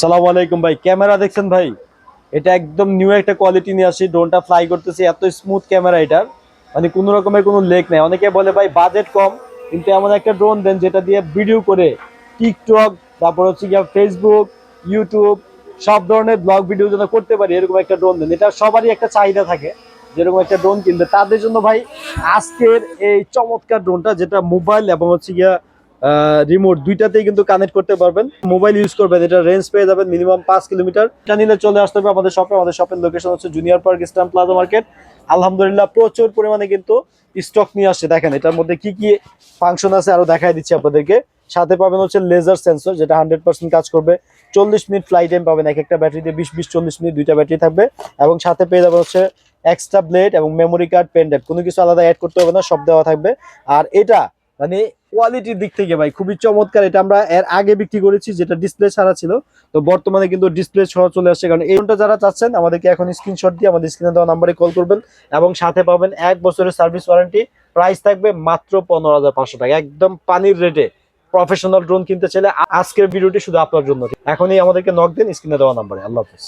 সালাম আলাইকুম ভাই, ক্যামেরা দেখছেন ভাই? এটা একদম নিউ একটা কোয়ালিটি নিয়ে আসি ড্রোনটা ফ্লাই করতেছি, এত স্মুথ ক্যামেরা এটার। মানে কোনো রকমের কোনো লেক নেই। অনেকে বলে ভাই বাজেট কম, কিন্তু এমন একটা ড্রোন দেন যেটা দিয়ে ভিডিও করে টিকটক তারপর হচ্ছে গিয়ে ফেসবুক ইউটিউব সব ধরনের ব্লগ ভিডিও যেন করতে পারি, এরকম একটা ড্রোন দেন। এটা সবারই একটা চাহিদা থাকে, যেরকম একটা ড্রোন কিনতে। তাদের জন্য ভাই, আজকের এই চমৎকার ড্রোনটা যেটা মোবাইল এবং হচ্ছে গিয়া রিমোট দুইটাতেই কিন্তু কানেক্ট করতে পারবেন। মোবাইল ইউজ করবেন, এটা রেঞ্জ পেয়ে যাবেন মিনিমাম পাঁচ কিলোমিটার এটা নিলে চলে আসতে হবে আমাদের শপে আমাদের শপের লোকেশন হচ্ছে junior park eastern plaza market আলহামদুলিল্লাহ প্রচুর পরিমাণে কিন্তু স্টক নিয়ে আসছে। দেখেন, এটার মধ্যে কি কি ফাংশন আছে আরও দেখাই দিচ্ছি আপনাদেরকে। সাথে পাবেন হচ্ছে লেজার সেন্সর যেটা হান্ড্রেড পার্সেন্ট কাজ করবে। চল্লিশ মিনিট ফ্লাই টাইম পাবেন, এক একটা ব্যাটারিতে বিশ বিশ, চল্লিশ মিনিট দুইটা ব্যাটারি থাকবে। এবং সাথে পেয়ে যাবেন হচ্ছে এক্সট্রা ব্লেড এবং মেমোরি কার্ড পেন ড্রাইভ কোনো কিছু আলাদা অ্যাড করতে হবে না, সব দেওয়া থাকবে। আর এটা মানে কোয়ালিটির দিক থেকে ভাই, খুবই চমৎকার। এটা আমরা এর আগে বিক্রি করেছি, যেটা ডিসপ্লে ছাড়া ছিল। তো বর্তমানে কিন্তু ডিসপ্লে সহ চলে আসছে। কারণ এই ফোনটা যারা চাচ্ছেন, আমাদেরকে এখন স্ক্রিনশট দিয়ে আমাদের স্ক্রিনে দেওয়া নাম্বারে কল করবেন এবং সাথে পাবেন এক বছরের সার্ভিস ওয়ারেন্টি প্রাইস থাকবে মাত্র পনেরো হাজার পাঁচশো টাকা। একদম পানির রেটে প্রফেশনাল ড্রোন কিনতে চাইলে আজকের ভিডিওটি শুধু আপনার জন্য। এখনই আমাদেরকে নক দেন স্ক্রিনে দেওয়া নাম্বারে আল্লাহ হাফিজ।